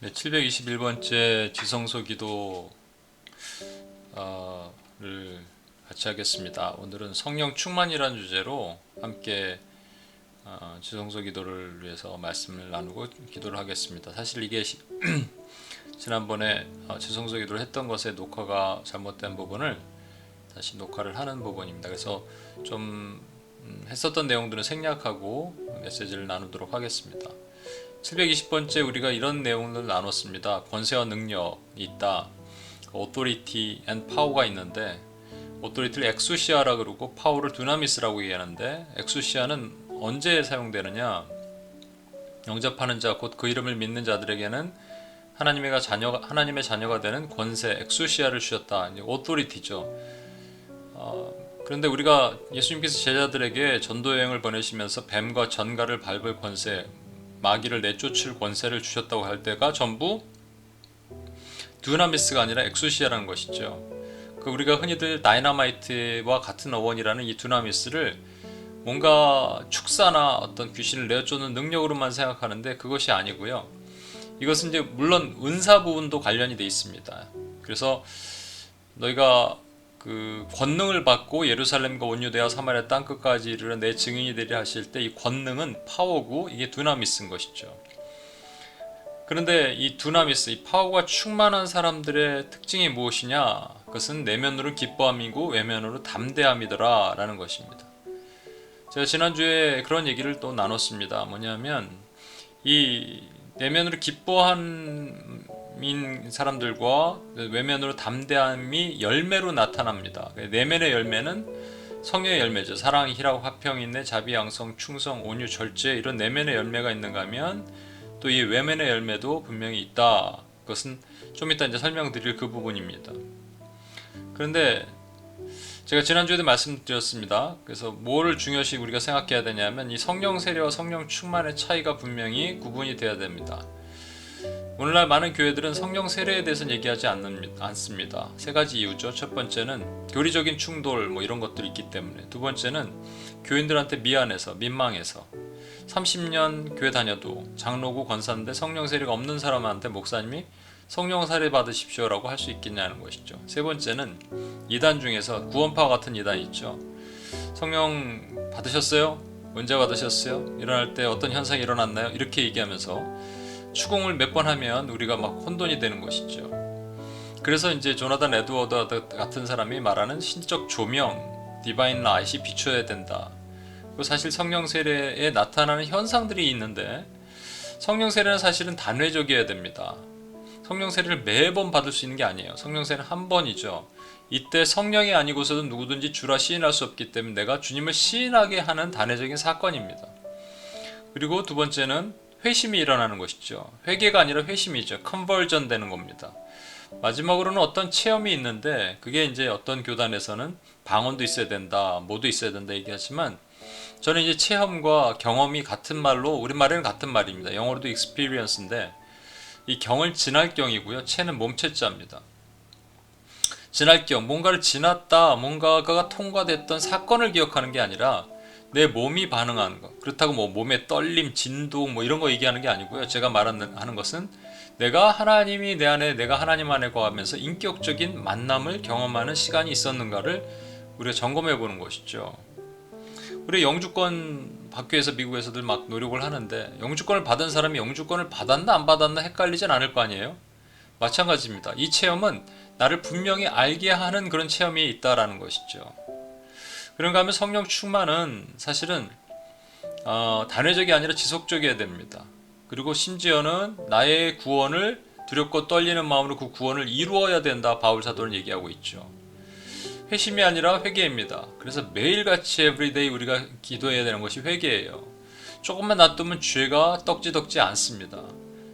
네, 721번째 지성소 기도를 같이 하겠습니다. 오늘은 성령 충만이라는 주제로 함께 어, 지성소 기도를 위해서 말씀을 나누고 기도를 하겠습니다. 사실 이게 시- 지난번에 어, 지성소 기도를 했던 것에 녹화가 잘못된 부분을 다시 녹화를 하는 부분입니다. 그래서 좀 음, 했었던 내용들은 생략하고 메시지를 나누도록 하겠습니다. 720번째 우리가 이런 내용을 나눴습니다. 권세와 능력이 있다. authority and power가 있는데 authority를 엑수시아라 그러고 파워를 두나미스라고 얘기하는데 엑수시아는 언제 사용되느냐? 영접하는 자 곧 그 이름을 믿는 자들에게는 하나님의 자녀가 하나님의 자녀가 되는 권세 엑수시아를 주셨다. 이제 authority죠. 어, 그런데 우리가 예수님께서 제자들에게 전도 여행을 보내시면서 뱀과 전갈을 밟을 권세, 마귀를 내쫓을 권세를 주셨다고 할 때가 전부 두나미스가 아니라 엑수시아라는 것이죠. 그 우리가 흔히들 다이나마이트와 같은 어원이라는 이 두나미스를 뭔가 축사나 어떤 귀신을 내쫓는 능력으로만 생각하는데 그것이 아니고요. 이것은 이제 물론 은사 부분도 관련이 돼 있습니다. 그래서 너희가 그 권능을 받고 예루살렘과 온유대와 사마리아 땅 끝까지 이르러 내 증인이 되리라 하실 때 이 권능은 파워고 이게 두나미스인 것이죠. 그런데 이 두나미스, 이 파워가 충만한 사람들의 특징이 무엇이냐? 그것은 내면으로 기뻐함이고 외면으로 담대함이더라 라는 것입니다. 제가 지난주에 그런 얘기를 또 나눴습니다. 뭐냐면 이 내면으로 기뻐한 민 사람들과 외면으로 담대함이 열매로 나타납니다. 내면의 열매는 성령의 열매죠. 사랑, 희락, 화평, 인내, 자비, 양성, 충성, 온유, 절제 이런 내면의 열매가 있는가 하면 또 이 외면의 열매도 분명히 있다. 그것은 좀 이따 이제 설명드릴 그 부분입니다. 그런데 제가 지난주에도 말씀드렸습니다. 그래서 뭐를 중요시 우리가 생각해야 되냐면 이 성령 세례와 성령 충만의 차이가 분명히 구분이 돼야 됩니다. 오늘날 많은 교회들은 성령 세례에 대해서는 얘기하지 않는- 않습니다. 세 가지 이유죠. 첫 번째는 교리적인 충돌 뭐 이런 것들이 있기 때문에. 두 번째는 교인들한테 미안해서 민망해서 30년 교회 다녀도 장로고 권사인데 성령 세례가 없는 사람한테 목사님이 성령 세례 받으십시오라고 할 수 있겠냐는 것이죠. 세 번째는 이단 중에서 구원파 같은 이단이 있죠. 성령 받으셨어요? 언제 받으셨어요? 일어날 때 어떤 현상이 일어났나요? 이렇게 얘기하면서 추궁을 몇 번 하면 우리가 막 혼돈이 되는 것이죠. 그래서 이제 조나단 에드워드 같은 사람이 말하는 신적 조명, 디바인 라이트이 비춰야 된다. 그 사실 성령 세례에 나타나는 현상들이 있는데 성령 세례는 사실은 단회적이어야 됩니다. 성령 세례를 매번 받을 수 있는 게 아니에요. 성령 세례는 한 번이죠. 이때 성령이 아니고서도 누구든지 주라 시인할 수 없기 때문에 내가 주님을 시인하게 하는 단회적인 사건입니다. 그리고 두 번째는 회심이 일어나는 것이죠. 회개가 아니라 회심이죠. 컨버전 되는 겁니다. 마지막으로는 어떤 체험이 있는데 그게 이제 어떤 교단에서는 방언도 있어야 된다, 뭐도 있어야 된다 얘기하지만 저는 이제 체험과 경험이 같은 말로 우리말에는 같은 말입니다. 영어로도 experience인데 이 경을 지날 경이고요. 체는 몸체자입니다. 지날 경 뭔가를 지났다, 뭔가가 통과됐던 사건을 기억하는 게 아니라 내 몸이 반응하는 것. 그렇다고 뭐 몸의 떨림, 진동 뭐 이런 거 얘기하는 게 아니고요. 제가 말하는 하는 것은 내가 하나님이 내 안에 내가 하나님 안에 거하면서 인격적인 만남을 경험하는 시간이 있었는가를 우리가 점검해 보는 것이죠. 우리 영주권 위해서 미국에서들 막 노력을 하는데 영주권을 받은 사람이 영주권을 받았나 안 받았나 헷갈리진 않을 거 아니에요. 마찬가지입니다. 이 체험은 나를 분명히 알게 하는 그런 체험이 있다라는 것이죠. 그런가 하면 성령 충만은 사실은 어, 단회적이 아니라 지속적이어야 됩니다. 그리고 심지어는 나의 구원을 두렵고 떨리는 마음으로 그 구원을 이루어야 된다. 바울 사도는 얘기하고 있죠. 회심이 아니라 회개입니다. 그래서 매일같이 everyday 우리가 기도해야 되는 것이 회개예요. 조금만 놔두면 죄가 떡지덕지 않습니다.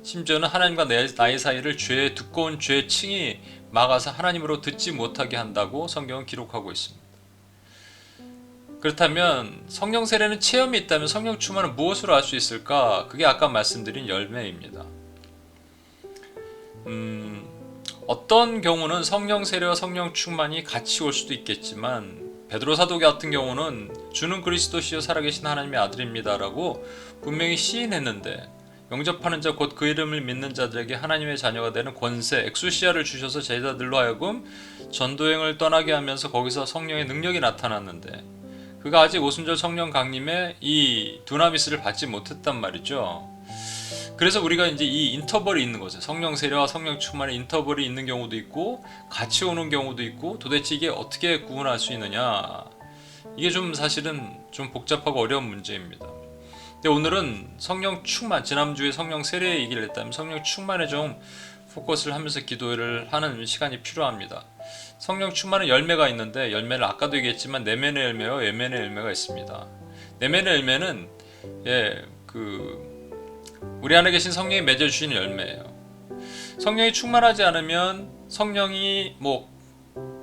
심지어는 하나님과 내, 나의 사이를 죄의 두꺼운 죄의 층이 막아서 하나님으로 듣지 못하게 한다고 성경은 기록하고 있습니다. 그렇다면 성령 세례는 체험이 있다면 성령 충만은 무엇으로 알 수 있을까? 그게 아까 말씀드린 열매입니다. 음, 어떤 경우는 성령 세례와 성령 충만이 같이 올 수도 있겠지만 베드로 사도 같은 경우는 주는 그리스도시요 살아계신 하나님의 아들입니다라고 분명히 시인했는데 영접하는 자 곧 그 이름을 믿는 자들에게 하나님의 자녀가 되는 권세 엑수시아를 주셔서 제자들로 하여금 전도행을 떠나게 하면서 거기서 성령의 능력이 나타났는데 그가 아직 오순절 성령 강림에 이 두나미스를 받지 못했단 말이죠. 그래서 우리가 이제 이 인터벌이 있는 거죠. 성령 세례와 성령 충만의 인터벌이 있는 경우도 있고 같이 오는 경우도 있고 도대체 이게 어떻게 구분할 수 있느냐? 이게 좀 사실은 좀 복잡하고 어려운 문제입니다. 근데 오늘은 성령 충만 지난주에 성령 세례 얘기를 했다면 성령 충만에 좀 포커스를 하면서 기도를 하는 시간이 필요합니다. 성령 충만은 열매가 있는데 열매를 아까도 얘기했지만 내면의 열매와 외면의 열매가 있습니다. 내면의 열매는 예 그 우리 안에 계신 성령이 맺어 주시는 열매예요. 성령이 충만하지 않으면 성령이 뭐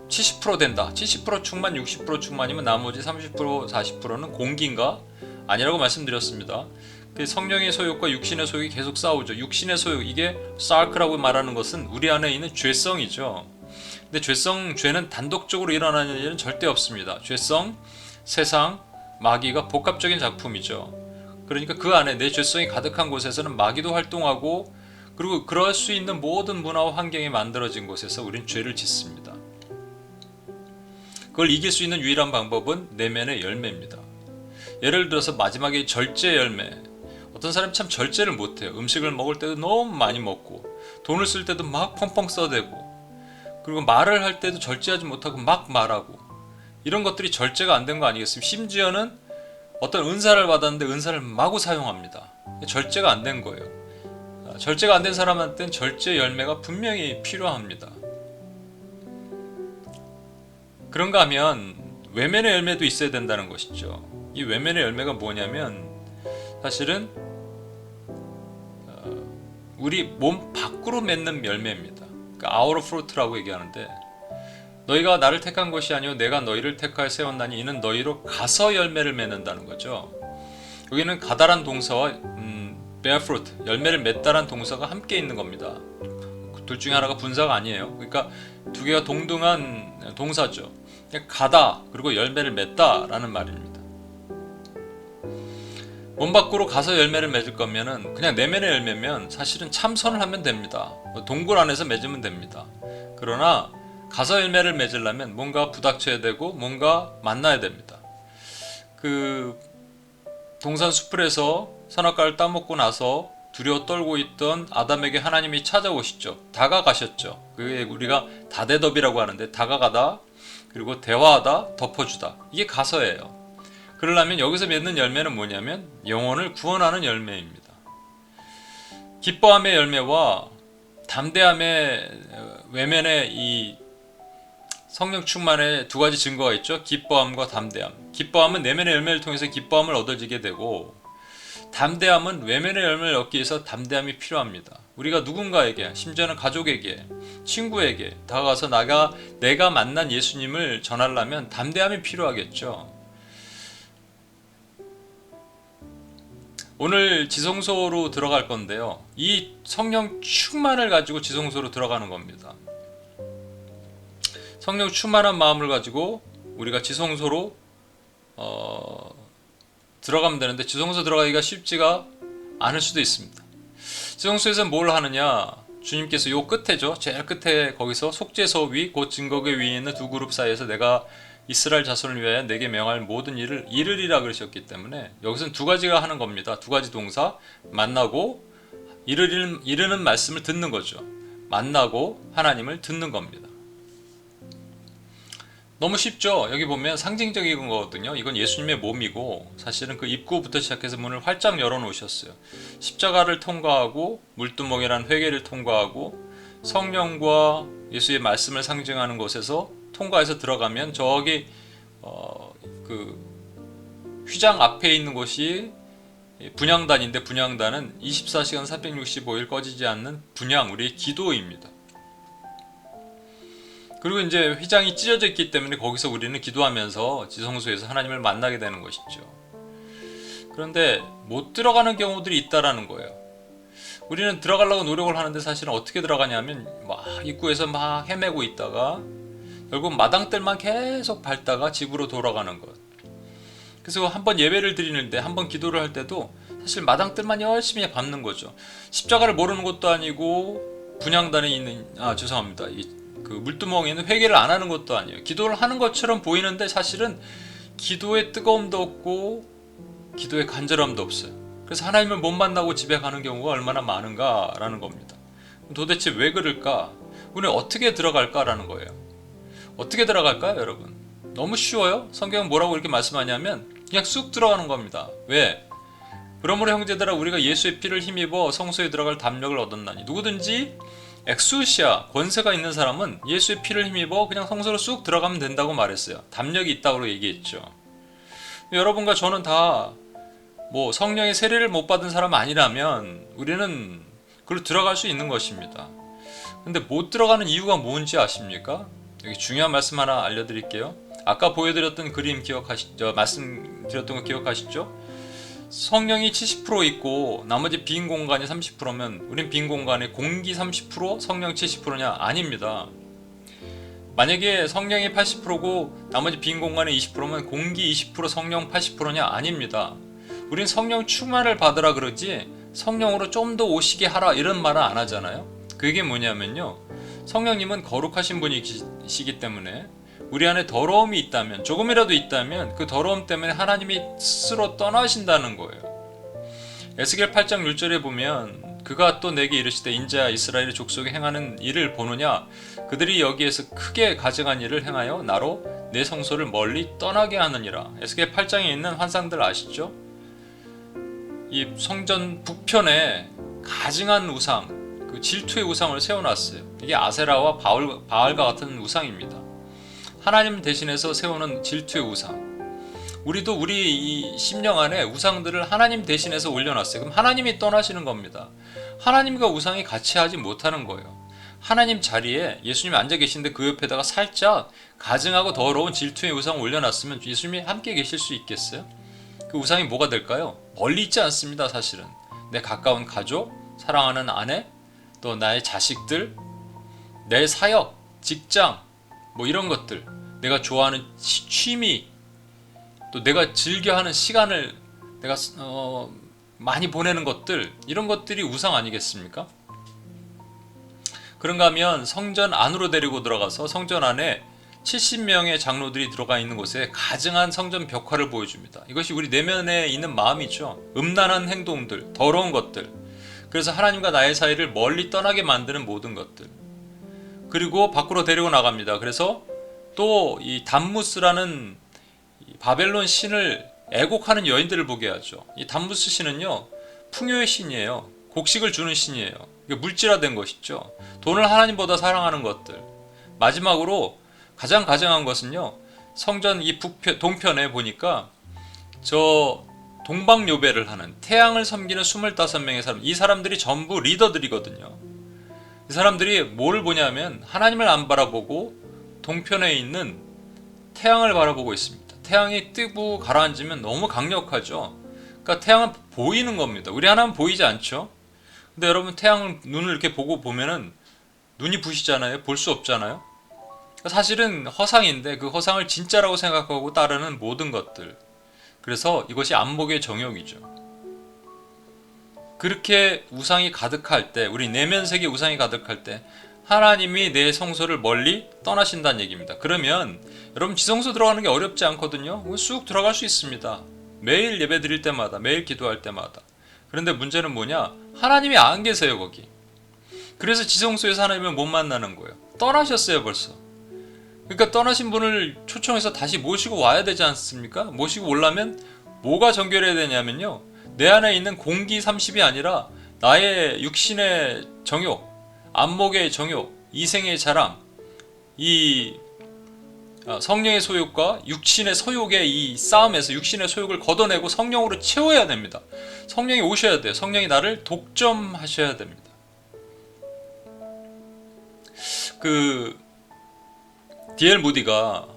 70% 된다. 70% 충만, 60% 충만이면 나머지 30% 40%는 공기인가? 아니라고 말씀드렸습니다. 그 성령의 소욕과 육신의 소욕이 계속 싸우죠. 육신의 소욕 이게 사크라고 말하는 것은 우리 안에 있는 죄성이죠. 근데 죄성 죄는 단독적으로 일어나는 일은 절대 없습니다. 죄성, 세상, 마귀가 복합적인 작품이죠. 그러니까 그 안에 내 죄성이 가득한 곳에서는 마귀도 활동하고 그리고 그럴 수 있는 모든 문화와 환경이 만들어진 곳에서 우리는 죄를 짓습니다. 그걸 이길 수 있는 유일한 방법은 내면의 열매입니다. 예를 들어서 마지막에 절제 열매. 어떤 사람이 참 절제를 못해요. 음식을 먹을 때도 너무 많이 먹고 돈을 쓸 때도 막 펑펑 써대고 그리고 말을 할 때도 절제하지 못하고 막 말하고 이런 것들이 절제가 안 된 거 아니겠습니까? 심지어는 어떤 은사를 받았는데 은사를 마구 사용합니다. 절제가 안 된 거예요. 아, 절제가 안 된 사람한테는 절제 열매가 분명히 필요합니다. 그런가 하면 외면의 열매도 있어야 된다는 것이죠. 이 외면의 열매가 뭐냐면 사실은 어, 우리 몸 밖으로 맺는 열매입니다. 그러니까 아우러 프루트라고 얘기하는데 너희가 나를 택한 것이 아니요 내가 너희를 택하여 세웠나니 이는 너희로 가서 열매를 맺는다는 거죠. 여기는 가다란 동사와 음, bear fruit 열매를 맺다란 동사가 함께 있는 겁니다. 둘 중에 하나가 분사가 아니에요. 그러니까 두 개가 동등한 동사죠. 가다 그리고 열매를 맺다라는 말입니다. 몸 밖으로 가서 열매를 맺을 거면은 그냥 내면의 열매면 사실은 참선을 하면 됩니다. 동굴 안에서 맺으면 됩니다. 그러나 가서 열매를 맺으려면 뭔가 부닥쳐야 되고 뭔가 만나야 됩니다. 그 동산 수풀에서 선악과를 따먹고 나서 두려워 떨고 있던 아담에게 하나님이 찾아오시죠. 다가가셨죠. 그게 우리가 다대덥이라고 하는데 다가가다 그리고 대화하다 덮어주다 이게 가서예요. 그러려면 여기서 맺는 열매는 뭐냐면 영혼을 구원하는 열매입니다. 기뻐함의 열매와 담대함의 외면의 이 성령 충만의 두 가지 증거가 있죠. 기뻐함과 담대함. 기뻐함은 내면의 열매를 통해서 기뻐함을 얻어지게 되고 담대함은 외면의 열매를 얻기 위해서 담대함이 필요합니다. 우리가 누군가에게, 심지어는 가족에게, 친구에게 다가가서 나가 내가 만난 예수님을 전하려면 담대함이 필요하겠죠. 오늘 지성소로 들어갈 건데요. 이 성령 충만을 가지고 지성소로 들어가는 겁니다. 성령 충만한 마음을 가지고 우리가 지성소로 어, 들어가면 되는데 지성소 들어가기가 쉽지가 않을 수도 있습니다. 지성소에서 뭘 하느냐? 주님께서 요 끝에죠. 제일 끝에 거기서 속죄소 위, 곧 증거계 위에 있는 두 그룹 사이에서 내가 이스라엘 자손을 위하여 내게 명할 모든 일을 이르리라 그러셨기 때문에 여기서는 두 가지가 하는 겁니다. 두 가지 동사 만나고 이르는 이르는 말씀을 듣는 거죠. 만나고 하나님을 듣는 겁니다. 너무 쉽죠. 여기 보면 상징적인 거거든요. 이건 예수님의 몸이고 사실은 그 입구부터 시작해서 문을 활짝 열어 놓으셨어요. 십자가를 통과하고 물두멍이라는 회개를 통과하고 성령과 예수의 말씀을 상징하는 곳에서 통과해서 들어가면 저기 어, 그 휘장 앞에 있는 곳이 분양단인데 분양단은 24시간 365일 꺼지지 않는 분양 우리의 기도입니다. 그리고 이제 휘장이 찢어져 있기 때문에 거기서 우리는 기도하면서 지성소에서 하나님을 만나게 되는 것이죠. 그런데 못 들어가는 경우들이 있다라는 거예요. 우리는 들어가려고 노력을 하는데 사실은 어떻게 들어가냐면 막 입구에서 막 헤매고 있다가 결국 마당들만 계속 밟다가 집으로 돌아가는 것. 그래서 한번 예배를 드리는데 한번 기도를 할 때도 사실 마당들만 열심히 밟는 거죠. 십자가를 모르는 것도 아니고 분양단에 있는 아 죄송합니다. 이, 그 물두멍에는 회개를 안 하는 것도 아니에요. 기도를 하는 것처럼 보이는데 사실은 기도의 뜨거움도 없고 기도의 간절함도 없어요. 그래서 하나님을 못 만나고 집에 가는 경우가 얼마나 많은가라는 겁니다. 도대체 왜 그럴까? 우리는 어떻게 들어갈까라는 거예요. 어떻게 들어갈까요, 여러분? 너무 쉬워요. 성경은 뭐라고 이렇게 말씀하냐면 그냥 쑥 들어가는 겁니다. 왜? 그러므로 형제들아 우리가 예수의 피를 힘입어 성소에 들어갈 담력을 얻었나니 누구든지 엑수시아 권세가 있는 사람은 예수의 피를 힘입어 그냥 성소로 쑥 들어가면 된다고 말했어요. 담력이 있다고 얘기했죠. 여러분과 저는 다 뭐 성령의 세례를 못 받은 사람 아니라면 우리는 그로 들어갈 수 있는 것입니다. 근데 못 들어가는 이유가 뭔지 아십니까? 여기 중요한 말씀 하나 알려드릴게요. 아까 보여드렸던 그림 기억하시죠? 말씀드렸던 거 기억하시죠? 성령이 70% 있고 나머지 빈 공간이 30%면 우린 빈 공간에 공기 30% 성령 70%냐? 아닙니다. 만약에 성령이 80%고 나머지 빈 공간에 20%면 공기 20% 성령 80%냐? 아닙니다. 우린 성령 충만을 받으라 그러지 성령으로 좀 더 오시게 하라 이런 말은 안 하잖아요. 그게 뭐냐면요. 성령님은 거룩하신 분이시기 때문에 우리 안에 더러움이 있다면 조금이라도 있다면 그 더러움 때문에 하나님이 스스로 떠나신다는 거예요. 에스겔 8장 6절에 보면 그가 또 내게 이르시되 인자야 이스라엘의 족속에 행하는 일을 보느냐 그들이 여기에서 크게 가증한 일을 행하여 나로 내 성소를 멀리 떠나게 하느니라. 에스겔 8장에 있는 환상들 아시죠? 이 성전 북편에 가증한 우상, 그 질투의 우상을 세워놨어요. 이게 아세라와 바울, 바알과 같은 우상입니다. 하나님 대신해서 세우는 질투의 우상. 우리도 우리 이 심령 안에 우상들을 하나님 대신해서 올려놨어요. 그럼 하나님이 떠나시는 겁니다. 하나님과 우상이 같이 하지 못하는 거예요. 하나님 자리에 예수님이 앉아 계신데 그 옆에다가 살짝 가증하고 더러운 질투의 우상 올려놨으면 예수님이 함께 계실 수 있겠어요? 그 우상이 뭐가 될까요? 멀리 있지 않습니다, 사실은. 내 가까운 가족, 사랑하는 아내, 또 나의 자식들, 내 사역, 직장, 뭐 이런 것들, 내가 좋아하는 취- 취미, 또 내가 즐겨하는 시간을 내가 어, 많이 보내는 것들, 이런 것들이 우상 아니겠습니까? 그런가 하면 성전 안으로 데리고 들어가서 성전 안에 70명의 장로들이 들어가 있는 곳에 가증한 성전 벽화를 보여줍니다. 이것이 우리 내면에 있는 마음이죠. 음란한 행동들, 더러운 것들. 그래서 하나님과 나의 사이를 멀리 떠나게 만드는 모든 것들. 그리고 밖으로 데리고 나갑니다. 그래서 또 이 담무스라는 이 바벨론 신을 애곡하는 여인들을 보게 하죠. 이 담무스 신은요, 풍요의 신이에요. 곡식을 주는 신이에요. 물질화된 것이죠. 돈을 하나님보다 사랑하는 것들. 마지막으로 가장 가장한 것은요. 성전 이 북편 동편에 보니까 저 동방요배를 하는 태양을 섬기는 25명의 사람 이 사람들이 전부 리더들이거든요. 이 사람들이 뭘 보냐면 하나님을 안 바라보고 동편에 있는 태양을 바라보고 있습니다. 태양이 뜨고 가라앉으면 너무 강력하죠. 그러니까 태양은 보이는 겁니다. 우리 하나는 보이지 않죠. 근데 여러분 태양을 눈을 이렇게 보고 보면은 눈이 부시잖아요. 볼 수 없잖아요. 사실은 허상인데 그 허상을 진짜라고 생각하고 따르는 모든 것들. 그래서 이것이 안목의 정욕이죠. 그렇게 우상이 가득할 때, 우리 내면 세계 우상이 가득할 때, 하나님이 내 성소를 멀리 떠나신다는 얘기입니다. 그러면 여러분 지성소 들어가는 게 어렵지 않거든요. 쑥 들어갈 수 있습니다. 매일 예배 드릴 때마다, 매일 기도할 때마다. 그런데 문제는 뭐냐? 하나님이 안 계세요, 거기. 그래서 지성소에서 하나님을 못 만나는 거예요. 떠나셨어요, 벌써. 그러니까 떠나신 분을 초청해서 다시 모시고 와야 되지 않습니까? 모시고 오려면 뭐가 정결해야 되냐면요. 내 안에 있는 공기 30이 아니라 나의 육신의 정욕, 안목의 정욕, 이생의 자랑, 이 아, 성령의 소욕과 육신의 소욕의 이 싸움에서 육신의 소욕을 걷어내고 성령으로 채워야 됩니다. 성령이 오셔야 돼요. 성령이 나를 독점하셔야 됩니다. 그 디엘 무디가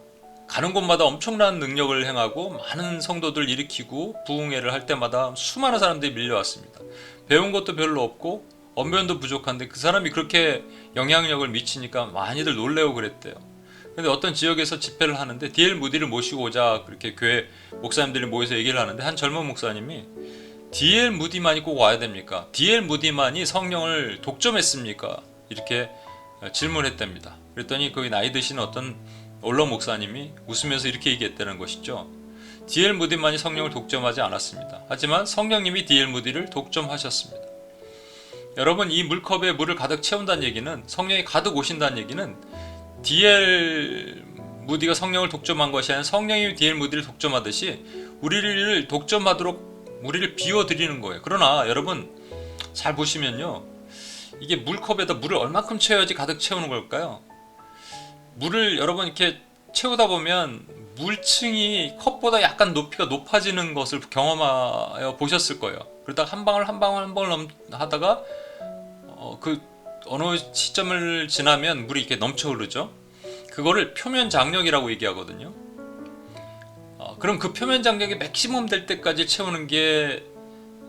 가는 곳마다 엄청난 능력을 행하고 많은 성도들 일으키고 부흥회를 할 때마다 수많은 사람들이 밀려왔습니다. 배운 것도 별로 없고 언변도 부족한데 그 사람이 그렇게 영향력을 미치니까 많이들 놀래고 그랬대요. 근데 어떤 지역에서 집회를 하는데 디엘 무디를 모시고 오자 그렇게 교회 목사님들이 모여서 얘기를 하는데 한 젊은 목사님이 디엘 무디만이 꼭 와야 됩니까? 디엘 무디만이 성령을 독점했습니까? 이렇게 질문했답니다. 그랬더니 거기 나이 드신 어떤 언론 목사님이 웃으면서 이렇게 얘기했다는 것이죠. 디엘 무디만이 성령을 독점하지 않았습니다. 하지만 성령님이 디엘 무디를 독점하셨습니다. 여러분 이 물컵에 물을 가득 채운다는 얘기는 성령이 가득 오신다는 얘기는 디엘 무디가 성령을 독점한 것이 아니라 성령이 디엘 무디를 독점하듯이 우리를 독점하도록 우리를 비워드리는 거예요. 그러나 여러분 잘 보시면요. 이게 물컵에다 물을 얼마큼 채워야지 가득 채우는 걸까요? 물을 여러분 이렇게 채우다 보면 물층이 컵보다 약간 높이가 높아지는 것을 경험하여 보셨을 거예요. 그러다 한 방울 한 방울 한 방울 넘 하다가 어, 그 어느 시점을 지나면 물이 이렇게 넘쳐 흐르죠. 그거를 표면 장력이라고 얘기하거든요. 어, 그럼 그 표면 장력이 맥시멈 될 때까지 채우는 게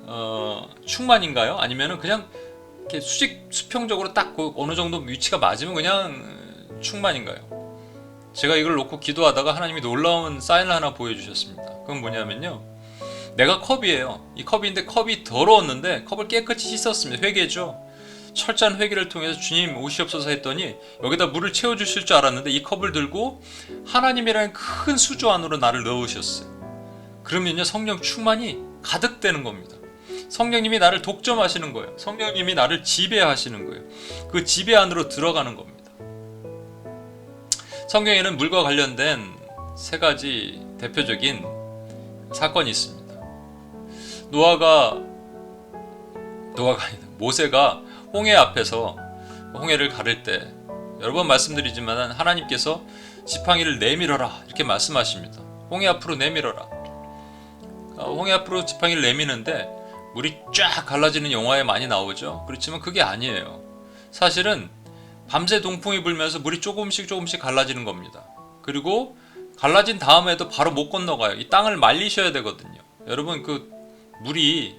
어, 충만인가요? 아니면은 그냥 이렇게 수직 수평적으로 딱 그 어느 정도 위치가 맞으면 그냥 충만인가요? 제가 이걸 놓고 기도하다가 하나님이 놀라운 사인을 하나 보여주셨습니다. 그건 뭐냐면요. 내가 컵이에요. 이 컵인데 컵이 더러웠는데 컵을 깨끗이 씻었습니다. 회개죠. 철저한 회개를 통해서 주님 오시옵소서 했더니 여기다 물을 채워주실 줄 알았는데 이 컵을 들고 하나님이라는 큰 수조 안으로 나를 넣으셨어요. 그러면요 성령 충만이 가득 되는 겁니다. 성령님이 나를 독점하시는 거예요. 성령님이 나를 지배하시는 거예요. 그 지배 안으로 들어가는 겁니다. 성경에는 물과 관련된 세 가지 대표적인 사건이 있습니다. 노아가 노아가 아니다. 모세가 홍해 앞에서 홍해를 가를 때 여러 번 말씀드리지만 하나님께서 지팡이를 내밀어라 이렇게 말씀하십니다. 홍해 앞으로 내밀어라. 어, 홍해 앞으로 지팡이를 내미는데 물이 쫙 갈라지는 영화에 많이 나오죠. 그렇지만 그게 아니에요. 사실은 밤새 동풍이 불면서 물이 조금씩 조금씩 갈라지는 겁니다. 그리고 갈라진 다음에도 바로 못 건너가요. 이 땅을 말리셔야 되거든요. 여러분 그 물이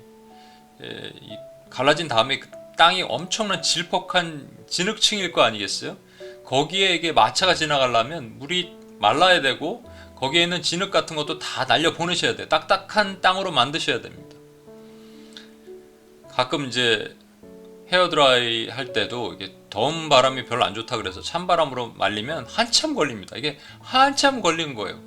갈라진 다음에 그 땅이 엄청난 질퍽한 진흙층일 거 아니겠어요? 거기에 이게 마차가 지나가려면 물이 말라야 되고 거기에 있는 진흙 같은 것도 다 날려 보내셔야 돼요. 딱딱한 땅으로 만드셔야 됩니다. 가끔 이제 헤어드라이 할 때도 이게 더운 바람이 별로 안 좋다 그래서 찬바람으로 말리면 한참 걸립니다. 이게 한참 걸린 거예요.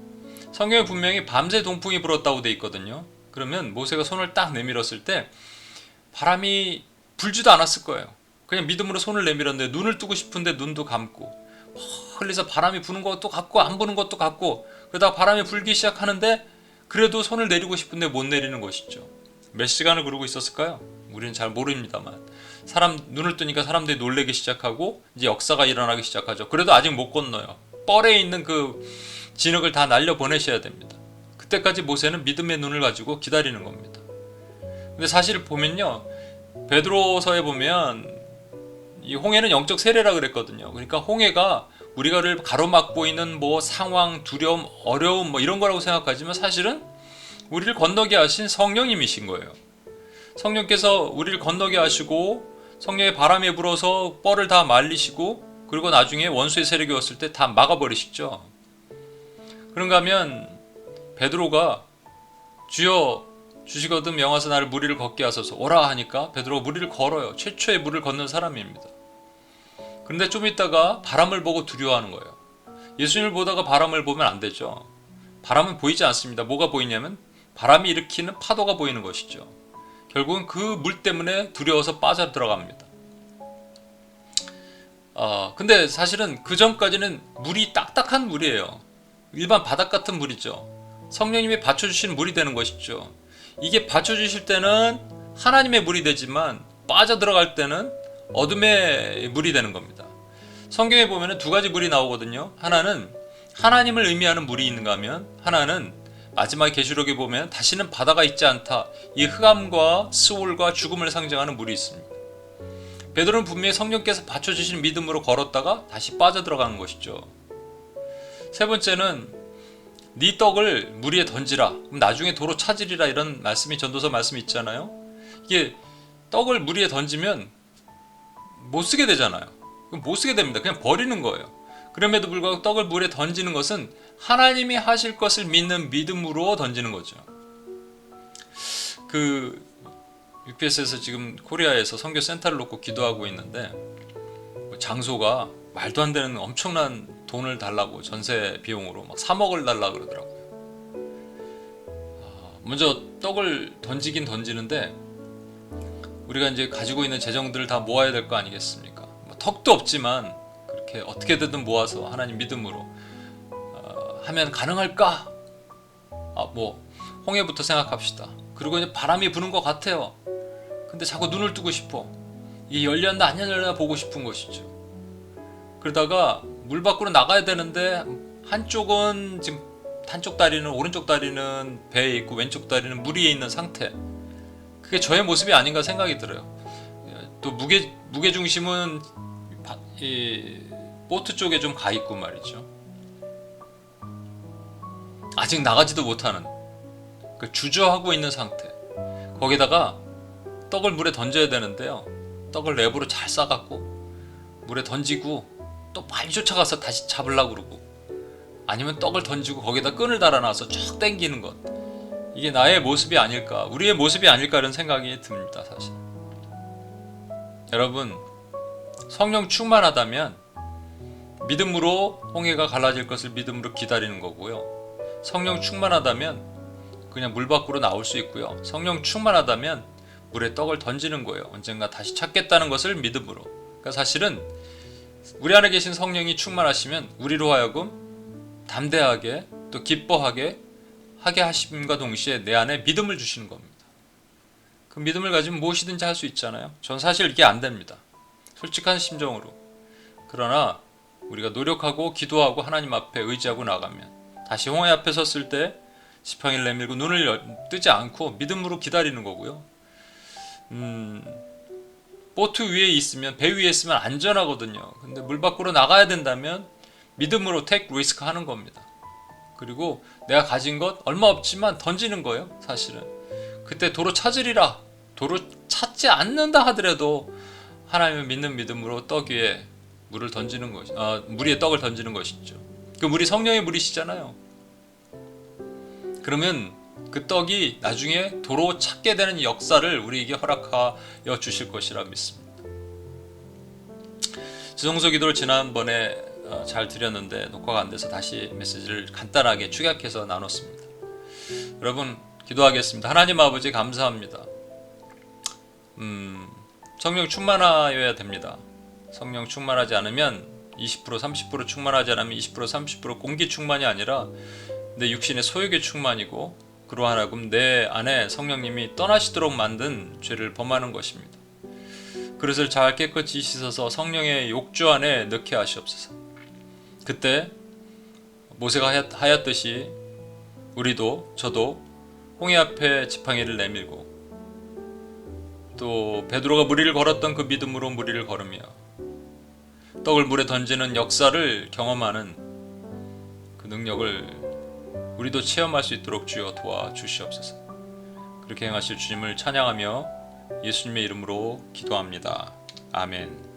성경에 분명히 밤새 동풍이 불었다고 돼 있거든요. 그러면 모세가 손을 딱 내밀었을 때 바람이 불지도 않았을 거예요. 그냥 믿음으로 손을 내밀었는데 눈을 뜨고 싶은데 눈도 감고 흘리서 바람이 부는 것도 같고 안 부는 것도 같고 그러다가 바람이 불기 시작하는데 그래도 손을 내리고 싶은데 못 내리는 것이죠. 몇 시간을 그러고 있었을까요? 우리는 잘 모릅니다만 사람 눈을 뜨니까 사람들이 놀래기 시작하고 이제 역사가 일어나기 시작하죠. 그래도 아직 못 건너요. 뻘에 있는 그 진흙을 다 날려 보내셔야 됩니다. 그때까지 모세는 믿음의 눈을 가지고 기다리는 겁니다. 근데 사실 보면요. 베드로서에 보면 이 홍해는 영적 세례라 그랬거든요. 그러니까 홍해가 우리가를 가로막고 있는 뭐 상황, 두려움, 어려움 뭐 이런 거라고 생각하지만 사실은 우리를 건너게 하신 성령님이신 거예요. 성령께서 우리를 건너게 하시고 성령의 바람이 불어서 뻘을 다 말리시고 그리고 나중에 원수의 세력이 왔을 때 다 막아버리시죠. 그런가 하면 베드로가 주여 주시거든 명하사 나를 무리를 걷게 하소서 오라 하니까 베드로가 무리를 걸어요. 최초의 물을 걷는 사람입니다. 그런데 좀 있다가 바람을 보고 두려워하는 거예요. 예수님을 보다가 바람을 보면 안 되죠. 바람은 보이지 않습니다. 뭐가 보이냐면 바람이 일으키는 파도가 보이는 것이죠. 결국은 그 물 때문에 두려워서 빠져 들어갑니다. 어, 근데 사실은 그 전까지는 물이 딱딱한 물이에요. 일반 바닥 같은 물이죠. 성령님이 받쳐주신 물이 되는 것이죠. 이게 받쳐주실 때는 하나님의 물이 되지만 빠져 들어갈 때는 어둠의 물이 되는 겁니다. 성경에 보면 두 가지 물이 나오거든요. 하나는 하나님을 의미하는 물이 있는가 하면 하나는 마지막 계시록에 보면 다시는 바다가 있지 않다. 이 흑암과 스올과 죽음을 상징하는 물이 있습니다. 베드로는 분명히 성령께서 받쳐주신 믿음으로 걸었다가 다시 빠져들어가는 것이죠. 세 번째는 네 떡을 물 위에 던지라. 그럼 나중에 도로 찾으리라 이런 말씀이 전도서 말씀이 있잖아요. 이게 떡을 물 위에 던지면 못 쓰게 되잖아요. 못 쓰게 됩니다. 그냥 버리는 거예요. 그럼에도 불구하고 떡을 물에 던지는 것은 하나님이 하실 것을 믿는 믿음으로 던지는 거죠. 그 UPS에서 지금 코리아에서 선교 센터를 놓고 기도하고 있는데 뭐 장소가 말도 안 되는 엄청난 돈을 달라고 전세 비용으로 막 3억을 달라 그러더라고요. 아, 먼저 떡을 던지긴 던지는데 우리가 이제 가지고 있는 재정들을 다 모아야 될 거 아니겠습니까? 뭐 턱도 없지만 그렇게 어떻게든 모아서 하나님 믿음으로 어, 하면 가능할까? 아, 뭐 홍해부터 생각합시다. 그리고 이제 바람이 부는 것 같아요. 근데 자꾸 눈을 뜨고 싶어. 이게 열렸나 안 열렸나 보고 싶은 것이죠. 그러다가 물 밖으로 나가야 되는데 한쪽은 지금 한쪽 다리는 오른쪽 다리는 배에 있고 왼쪽 다리는 물 위에 있는 상태. 그게 저의 모습이 아닌가 생각이 들어요. 또 무게 무게 중심은 바- 이 보트 쪽에 좀 가 있고 말이죠. 아직 나가지도 못하는 그 주저하고 있는 상태. 거기다가 떡을 물에 던져야 되는데요. 떡을 랩으로 잘 싸갖고 물에 던지고 또 빨리 쫓아가서 다시 잡으려고 그러고 아니면 떡을 던지고 거기다 끈을 달아놔서 쭉 당기는 것. 이게 나의 모습이 아닐까, 우리의 모습이 아닐까 이런 생각이 듭니다, 사실. 여러분, 성령 충만하다면 믿음으로 홍해가 갈라질 것을 믿음으로 기다리는 거고요. 성령 충만하다면 그냥 물 밖으로 나올 수 있고요. 성령 충만하다면 물에 떡을 던지는 거예요. 언젠가 다시 찾겠다는 것을 믿음으로. 그러니까 사실은 우리 안에 계신 성령이 충만하시면 우리로 하여금 담대하게 또 기뻐하게 하게 하심과 동시에 내 안에 믿음을 주시는 겁니다. 그 믿음을 가지면 무엇이든지 할 수 있잖아요. 전 사실 이게 안 됩니다. 솔직한 심정으로. 그러나 우리가 노력하고 기도하고 하나님 앞에 의지하고 나가면 다시 홍해 앞에 섰을 때 지팡이를 내밀고 눈을 열- 뜨지 않고 믿음으로 기다리는 거고요. 음, 보트 위에 있으면 배 위에 있으면 안전하거든요. 근데 물 밖으로 나가야 된다면 믿음으로 택 리스크 하는 겁니다. 그리고 내가 가진 것 얼마 없지만 던지는 거예요. 사실은 그때 도로 찾으리라 도로 찾지 않는다 하더라도 하나님을 믿는 믿음으로 떡 위에 물을 던지는 것이 아, 물 위에 떡을 던지는 것이죠. 그 물이 성령의 물이시잖아요. 그러면 그 떡이 나중에 도로 찾게 되는 역사를 우리에게 허락하여 주실 것이라 믿습니다. 지성소 기도를 지난번에 어, 잘 드렸는데 녹화가 안 돼서 다시 메시지를 간단하게 축약해서 나눴습니다. 여러분 기도하겠습니다. 하나님 아버지 감사합니다. 음, 성령 충만하여야 됩니다. 성령 충만하지 않으면 20% 30% 충만하지 않으면 20% 30% 공기 충만이 아니라 내 육신의 소욕의 충만이고 그로 하여금 내 안에 성령님이 떠나시도록 만든 죄를 범하는 것입니다. 그릇을 잘 깨끗이 씻어서 성령의 욕조 안에 넣게 하시옵소서. 그때 모세가 하였- 하였듯이 우리도 저도 홍해 앞에 지팡이를 내밀고 또 베드로가 무리를 걸었던 그 믿음으로 무리를 걸으며 떡을 물에 던지는 역사를 경험하는 그 능력을 우리도 체험할 수 있도록 주여 도와 주시옵소서. 그렇게 행하실 주님을 찬양하며 예수님의 이름으로 기도합니다. 아멘.